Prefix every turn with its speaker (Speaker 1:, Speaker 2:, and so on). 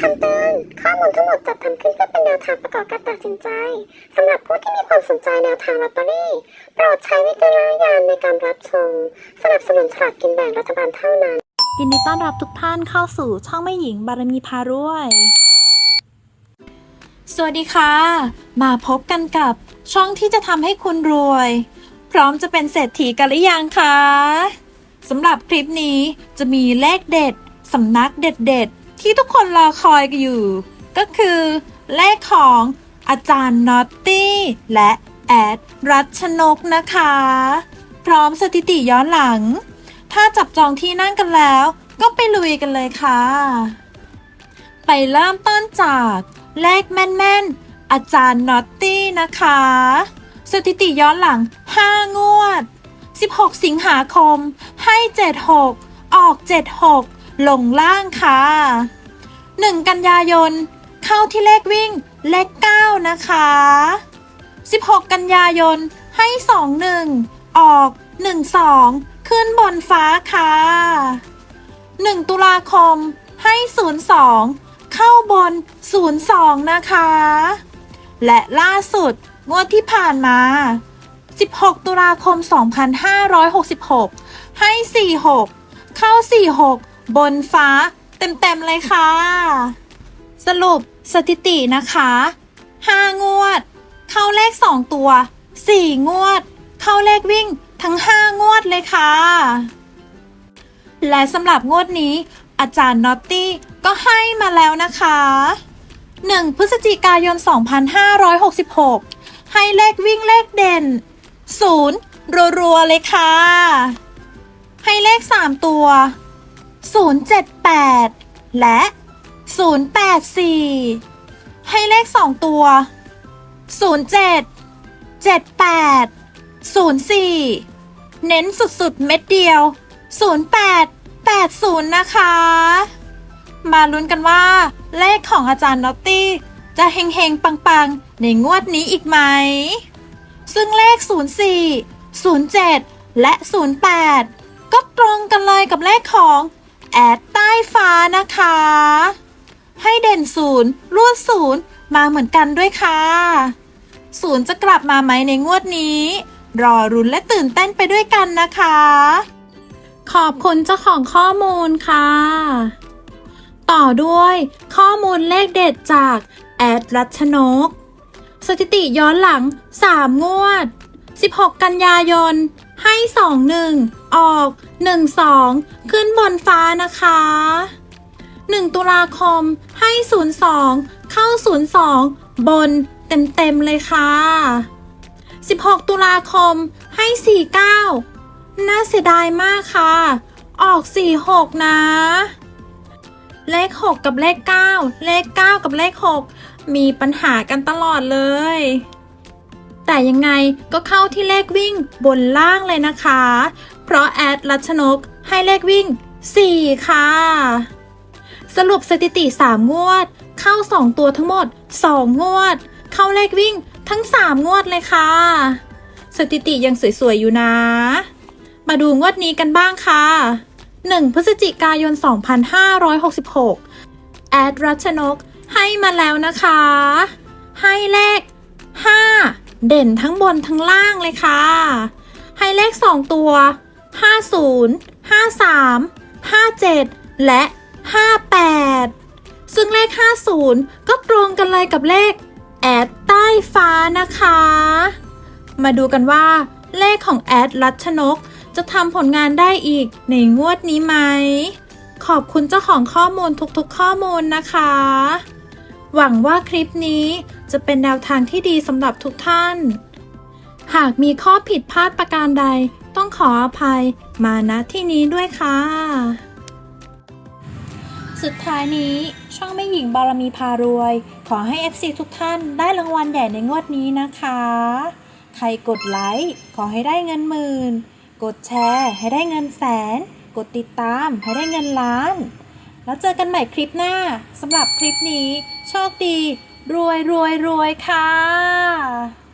Speaker 1: คำเตือนข้อมูลทั้งหมดจัดทำขึ้นเพื่อเป็นแนวทางประกอบการตัดสินใจสำหรับผู้ที่มีความสนใจแนวทางลอตเตอรี่โปรดใช้วิจารณญาณในการรับชมสนับสนุนฉลากกินแบ่งรัฐบาลเท่านั้น
Speaker 2: ยินดีต้อนรับทุกท่านเข้าสู่ช่องแม่หญิงบารมีพารวย สวัสดีค่ะ มาพบกันกับช่องที่จะทำให้คุณรวย พร้อมจะเป็นเศรษฐีกันหรือยังคะสำหรับคลิปนี้จะมีเลขเด็ดสำนักเด็ดๆ ที่ทุกคนรอคอยกันอยู่ ก็คือเลขของอาจารย์นอตตี้และแอดรัชนกนะคะ พร้อมสถิติย้อนหลัง ถ้าจับจองที่นั่งกันแล้ว ก็ไปลุยกันเลยค่ะ ไปเริ่มต้นจากเลขแม่นๆ อาจารย์นอตตี้นะคะ สถิติย้อนหลัง 5 งวด 16 สิงหาคม ให้ 76 ออก 76 ลงล่างค่ะ 1 กันยายน เข้าที่เลขวิ่งเลข 9 นะคะ 16 กันยายนให้ 21 ออก 12 ขึ้นบนฟ้าค่ะ 1 ตุลาคมให้ 02 เข้าบน 02 นะคะ และล่าสุดงวดที่ผ่านมา 16 ตุลาคม 2566 ให้ 46 เข้า 46 บนฟ้า เต็มๆเลยค่ะ สรุปสถิตินะคะ5งวด เข้าเลข2ตัว4งวด เข้าเลขวิ่งทั้ง5งวดเลยค่ะ และสำหรับงวดนี้ อาจารย์นอตตี้ก็ให้มาแล้วนะคะ 1 พฤศจิกายน 2566 ให้เลขวิ่งเลขเด่น 0 รัวๆเลยค่ะ ให้เลข 3 ตัว 078 และ 084 ให้เลข 2 ตัว 07 78 04 เน้นสุดๆ เม็ดเดียว 08 80 นะคะ มาลุ้นกันว่า เลขของอาจารย์นอตตี้ จะเฮงๆ ปังๆ ในงวดนี้อีกไหม ซึ่งเลข 04 07 และ 08 ก็ตรงกันเลยกับเลขของ แอดใต้ฟ้านะคะ ให้เด่นศูนย์รูดศูนย์มาเหมือนกันด้วยค่ะศูนย์จะกลับมาไหมในงวดนี้ รอรุนและตื่นเต้นไปด้วยกันนะคะ ขอบคุณเจ้าของข้อมูลค่ะ ต่อด้วยข้อมูลเลขเด็ดจากแอดรัชนก สถิติย้อนหลัง 3 งวด 16 กันยายน ให้ 21 ออก 12 ขึ้นบนฟ้านะคะ 1 ตุลาคมให้ 02 เข้า 02 บนเต็มๆเลยค่ะ 16 ตุลาคมให้ 49 น่าเสียดายมากค่ะ ออก 46 นะ เลข 6 กับเลข 9 เลข 9 กับเลข 6 มีปัญหากันตลอดเลย แต่ยังไงก็เข้าที่เลขวิ่งบนล่างเลยนะคะ เพราะแอดรัชนกให้เลขวิ่ง 4 ค่ะ สรุปสถิติ 3 งวด เข้า 2 ตัวทั้งหมด 2 งวด เข้าเลขวิ่งทั้ง 3 งวดเลยค่ะ สถิติยังสวยๆ อยู่นะ มาดูงวดนี้กันบ้างค่ะ 1 พฤศจิกายน 2566 แอดรัชนกให้มาแล้วนะคะ ให้เลข5 เด่นทั้งบนทั้งล่างเลยค่ะ ให้เลข 2 ตัว 50 53 57 และ 58 ซึ่งเลข 50 ก็ตรงกันเลยกับเลข แอดใต้ฟ้านะคะ มาดูกันว่า เลขของแอดรัชนก จะทำผลงานได้อีกในงวดนี้ไหม ขอบคุณเจ้าของข้อมูลทุกๆข้อมูลนะคะ หวังว่าคลิปนี้จะเป็นแนวทางที่ดีสำหรับทุกท่าน หากมีข้อผิดพลาดประการใด ต้องขออภัยมาณที่นี้ด้วยค่ะ สุดท้ายนี้ช่องแม่หญิงบารมีพารวย ขอให้ FC ทุกท่านได้รางวัลใหญ่ในงวดนี้นะคะ ใครกดไลค์ขอให้ได้เงินหมื่น กดแชร์ให้ได้เงินแสน กดติดตามให้ได้เงินล้าน แล้วเจอกันใหม่คลิปหน้าสำหรับคลิปนี้ โชคดี รวยรวยรวยค่ะ